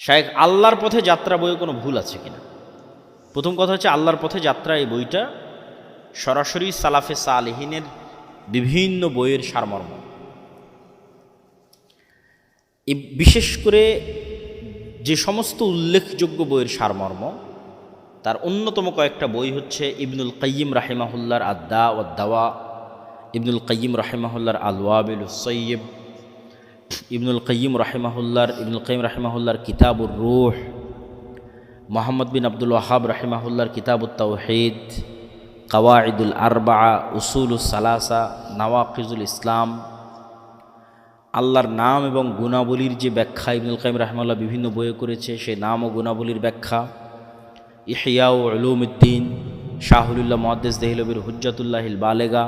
শায়েখ, আল্লাহর পথে যাত্রা বইয়ে কোনো ভুল আছে কিনা? প্রথম কথা হচ্ছে আল্লাহর পথে যাত্রা এই বইটা সরাসরি সালাফে সালেহিনের বিভিন্ন বইয়ের সারমর্ম। বিশেষ করে যে সমস্ত উল্লেখযোগ্য বইয়ের সারমর্ম, তার অন্যতম কয়েকটা বই হচ্ছে ইবনুল কাইয়িম রাহিমাহুল্লার আদা ও দাওয়া ইবনুল কাইয়িম রাহিমাহুল্লার আলওয়াবিল সৈয়ব ইবনুল কাইয়িম রাহিমাহুল্লার, ইবনুল কাইম রাহিমাহুল্লার কিতাবুর রুহ, মোহাম্মদ বিন আব্দুল ওয়াহাব রাহিমাহুল্লার কিতাবুত তাওহিদ কাওয়াইদুল আরবা উসুল সালাসা, নওয়াকিজুল ইসলাম, আল্লাহর নাম এবং গুণাবলীর যে ব্যাখ্যা ইবনুল কাইম রাহমাল্লাহ বিভিন্ন বইয়ে করেছে, সেই নাম ও গুণাবলীর ব্যাখ্যা, ইহিয়াউ উলুমুদ্দিন, শাহুলুল্লাহ মহাদ্দেস দেহলবির হুজ্জাতুল্লাহিল বালেগা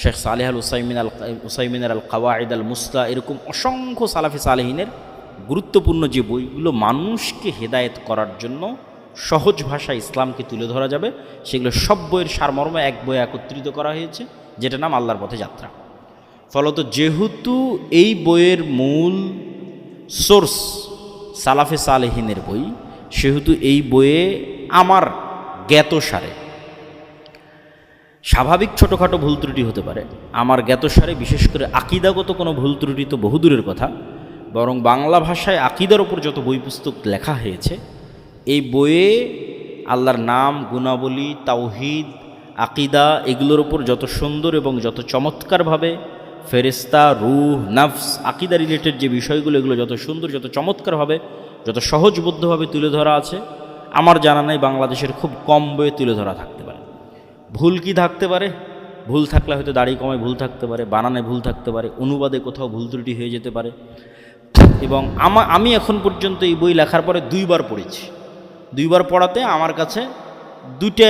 শেখ সালেহ আল উসাইমিন আল উসাইমিনের আল কাওয়াইদ আল মুস্তা এরকম অসংখ্য সালাফি সালেহিনের গুরুত্বপূর্ণ যে বইগুলো মানুষকে হেদায়েত করার জন্য সহজ ভাষায় ইসলামকে তুলে ধরা যাবে, সেগুলো সব বইয়ের সারমর্ম এক বই একত্রিত করা হয়েছে যেটা নাম আল্লাহর পথে যাত্রা। ফলত যেহেতু এই বইয়ের মূল সোর্স সালাফে সালেহিনের বই, সেহেতু এই বইয়ে আমার জ্ঞাতসারে স্বাভাবিক ছোটোখাটো ভুল ত্রুটি হতে পারে। আমার জ্ঞাতসারে বিশেষ করে আকিদাগত কোনো ভুল ত্রুটি তো বহুদূরের কথা। বরং বাংলা ভাষায় আকিদার ওপর যত বই পুস্তক লেখা হয়েছে, এই বইয়ে আল্লাহর নাম, গুণাবলী, তাওহিদ, আকিদা এগুলোর ওপর যত সুন্দর এবং যত চমৎকারভাবে ফেরেস্তা রুহ, নাফস, আকিদা রিলেটেড যে বিষয়গুলো, এগুলো যত সুন্দর, যত চমৎকারভাবে, যত সহজবদ্ধভাবে তুলে ধরা আছে, আমার জানা নাই বাংলাদেশের খুব কম বইয়ে তুলে ধরা থাকতে। ভুল কি থাকতে পারে? ভুল থাকলে হয়তো দাড়ি কমায় ভুল থাকতে পারে, বানানে ভুল থাকতে পারে, অনুবাদে কোথাও ভুল ত্রুটি হয়ে যেতে পারে। এবং আমা, আমি এখন পর্যন্ত এই বই লেখার পরে দুইবার পড়েছি। দুইবার পড়াতে আমার কাছে দুইটা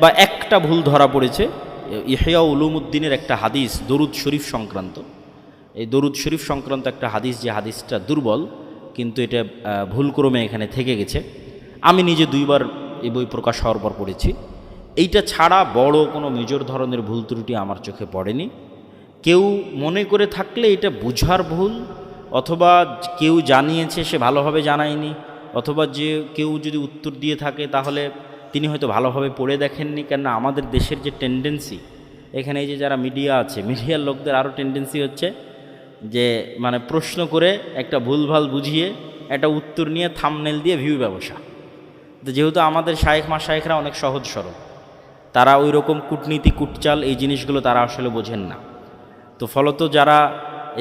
বা একটা ভুল ধরা পড়েছে। ইহিয়া উলুমুদ্দিনের একটা হাদিস, দরুদ শরীফ সংক্রান্ত। এই দরুদ শরীফ সংক্রান্ত একটা হাদিস, যে হাদিসটা দুর্বল, কিন্তু এটা ভুলক্রমে এখানে থেকে গেছে। আমি নিজে দুইবার এই বই প্রকাশ হওয়ার পর পড়েছি। এইটা ছাড়া বড় কোনো মেজর ধরনের ভুল ত্রুটি আমার চোখে পড়েনি। কেউ মনে করে থাকলে এটা বুঝার ভুল, অথবা কেউ জানিয়েছে সে ভালোভাবে জানায়নি, অথবা যে কেউ যদি উত্তর দিয়ে থাকে তাহলে তিনি হয়তো ভালোভাবে পড়ে দেখেননি, কেননা আমাদের দেশের যে টেন্ডেন্সি এখানে এই যে যারা মিডিয়া আছে মিডিয়ার লোকদের আরও টেন্ডেন্সি হচ্ছে যে মানে প্রশ্ন করে একটা ভুলভাল বুঝিয়ে, একটা উত্তর নিয়ে থামনেল দিয়ে ভিউ ব্যবসা। তো যেহেতু আমাদের শায়েখ মা শায়েখরা অনেক সহজ সরল। তারা ওই রকম কূটনীতি, কুটচাল, এই জিনিসগুলো তারা আসলে বোঝেন না। তো ফলত যারা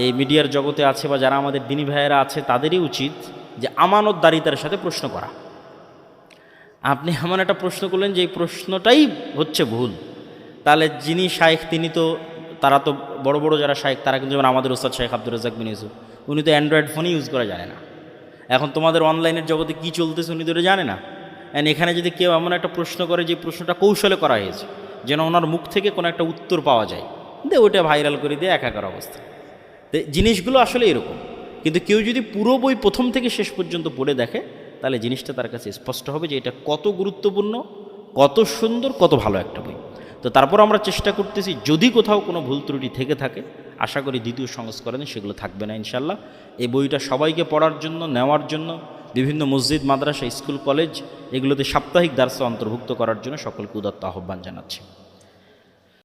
এই মিডিয়ার জগতে আছে বা যারা আমাদের দিনী ভাইয়েরা আছে, তাদেরই উচিত যে আমানতদারিতার সাথে প্রশ্ন করা। আপনি এমন একটা প্রশ্ন করলেন যে এই প্রশ্নটাই হচ্ছে ভুল। তাহলে যিনি শায়েখ, তিনি তো, তারা তো বড় বড় যারা শায়েখ, তারা কিন্তু যেমন আমাদের ওস্তাদ শাহেখ আব্দুর রাজাক বিন ইউসুফ, উনি তো অ্যান্ড্রয়েড ফোনই ইউজ করা জানে না। এখন তোমাদের অনলাইনের জগতে কী চলতেছে উনি তো জানে না। অ্যান্ড এখানে যদি কেউ এমন একটা প্রশ্ন করে যে প্রশ্নটা কৌশলে করা হয়েছে, যেন ওনার মুখ থেকে কোনো একটা উত্তর পাওয়া যায়, দে ওটা ভাইরাল করে দিয়ে, একাকার অবস্থা। তো জিনিসগুলো আসলে এরকম। কিন্তু কেউ যদি পুরো বই প্রথম থেকে শেষ পর্যন্ত পড়ে দেখে, তাহলে জিনিসটা তার কাছে স্পষ্ট হবে যে এটা কত গুরুত্বপূর্ণ, কত সুন্দর, কত ভালো একটা বই। তো তারপর আমরা চেষ্টা করতেছি, যদি কোথাও কোনো ভুল ত্রুটি থেকে থাকে, আশা করি দ্বিতীয় সংস্করণে সেগুলো থাকবে না ইনশাল্লাহ এই বইটা সবাইকে পড়ার জন্য, নেওয়ার জন্য বিভিন্ন মসজিদ, মাদ্রাসা, স্কুল, কলেজ, এগুলোতে সাপ্তাহিক দার্সে অন্তর্ভুক্ত করার জন্য সকলকে উদাত্ত আহ্বান জানাচ্ছি।